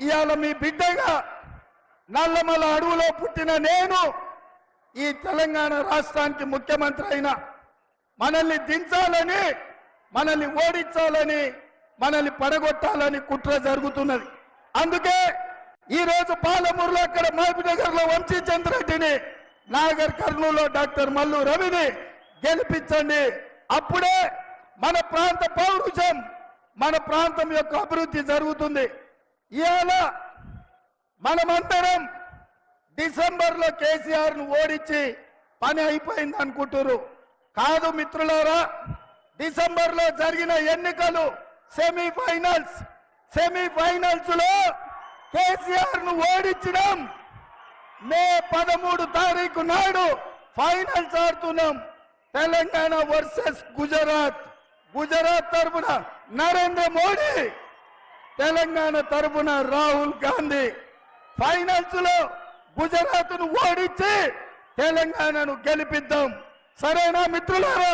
ఇవాళ మీ బిడ్డగా నల్లమల అడవులో పుట్టిన నేను ఈ తెలంగాణ రాష్ట్రానికి ముఖ్యమంత్రి అయినా మనల్ని దించాలని మనల్ని ఓడించాలని మనల్ని పడగొట్టాలని కుట్ర జరుగుతున్నది. అందుకే ఈరోజు పాలమూరులో అక్కడ మహబూబ్నగర్ వంశీ వంశీచంద్రెడ్డిని నాగర్ కర్నూలులో డాక్టర్ మల్లు రవిని గెలిపించండి. అప్పుడే మన ప్రాంత పౌరుషం మన ప్రాంతం యొక్క అభివృద్ధి జరుగుతుంది. ఇవాళ మనమందరం డిసెంబర్లో కేసీఆర్ను ఓడించి పని అయిపోయింది అనుకుంటున్నారు కాదు మిత్రులారా డిసెంబర్లో జరిగిన ఎన్నికలు సెమీఫైనల్స్ సెమీఫైనల్స్లో కేసీఆర్ను ఓడించడం మే పదమూడు తారీఖు నాడు ఫైనల్స్ ఆడుతున్నాం. తెలంగాణ వర్సెస్ గుజరాత్. గుజరాత్ తరఫున నరేంద్ర మోడీ తెలంగాణ తరఫున రాహుల్ గాంధీ ఫైనల్స్లో గుజరాత్ను ఓడించి తెలంగాణను గెలిపిద్దాం. సరేనా మిత్రులారా?